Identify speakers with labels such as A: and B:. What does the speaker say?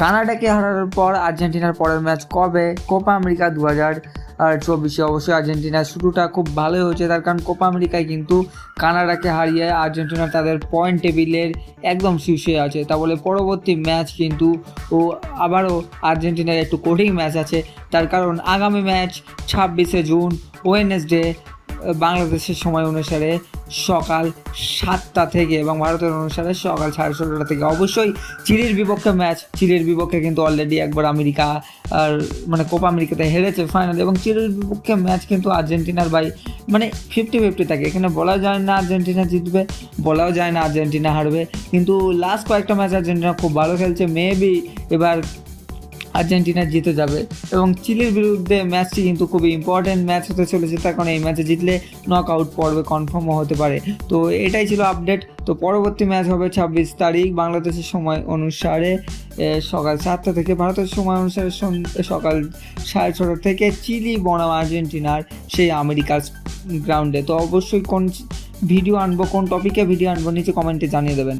A: কানাডাকে হারানোর পর আর্জেন্টিনার পরের ম্যাচ কবে? কোপা আমেরিকা দু হাজার আর চব্বিশে। অবশ্যই আর্জেন্টিনার শুরুটা খুব ভালোই হয়েছে, তার কারণ কোপা আমেরিকায় কিন্তু কানাডাকে হারিয়ে আর্জেন্টিনা তাদের পয়েন্ট টেবিলের একদম শীর্ষে আছে। তা বলে পরবর্তী ম্যাচ কিন্তু ও আবারও আর্জেন্টিনার একটু কঠিন ম্যাচ আছে, তার কারণ আগামী ম্যাচ ছাব্বিশে জুন ওয়েনেসডে বাংলাদেশের সময় অনুসারে সকাল সাতটা থেকে এবং ভারতের অনুসারে সকাল সাড়ে ছটা থেকে। অবশ্যই চিলির বিপক্ষে ম্যাচ, চিলির বিপক্ষে কিন্তু অলরেডি একবার আমেরিকা আর মানে কোপা আমেরিকাতে হেরেছে ফাইনাল এবং চিলির বিপক্ষে ম্যাচ কিন্তু আর্জেন্টিনার বাই মানে ফিফটি ফিফটি থাকে। এখানে বলা যায় না আর্জেন্টিনা জিতবে, বলাও যায় না আর্জেন্টিনা হারবে। কিন্তু লাস্ট কয়েকটা ম্যাচ আর্জেন্টিনা খুব ভালো খেলছে। মেবি এবার আর্জেন্টিনা জিতে যাবে। এবং চিলির বিরুদ্ধে ম্যাচটি কিন্তু খুবই ইম্পর্টেন্ট ম্যাচ হতে চলেছে। তার কারণে এই ম্যাচে জিতলে নক আউট পর্বে কনফার্মও হতে পারে। তো এটাই ছিল আপডেট তো পরবর্তী ম্যাচ হবে ছাব্বিশ তারিখ বাংলাদেশের সময় অনুসারে সকাল সাতটা থেকে ভারতের সময় অনুসারে সকাল সাড়ে ছটা থেকে চিলি বনাম আর্জেন্টিনার সেই আমেরিকার গ্রাউন্ডে তো অবশ্যই কোন ভিডিও আনব, কোন টপিকে ভিডিও আনব, নিচে কমেন্টে জানিয়ে দেবেন।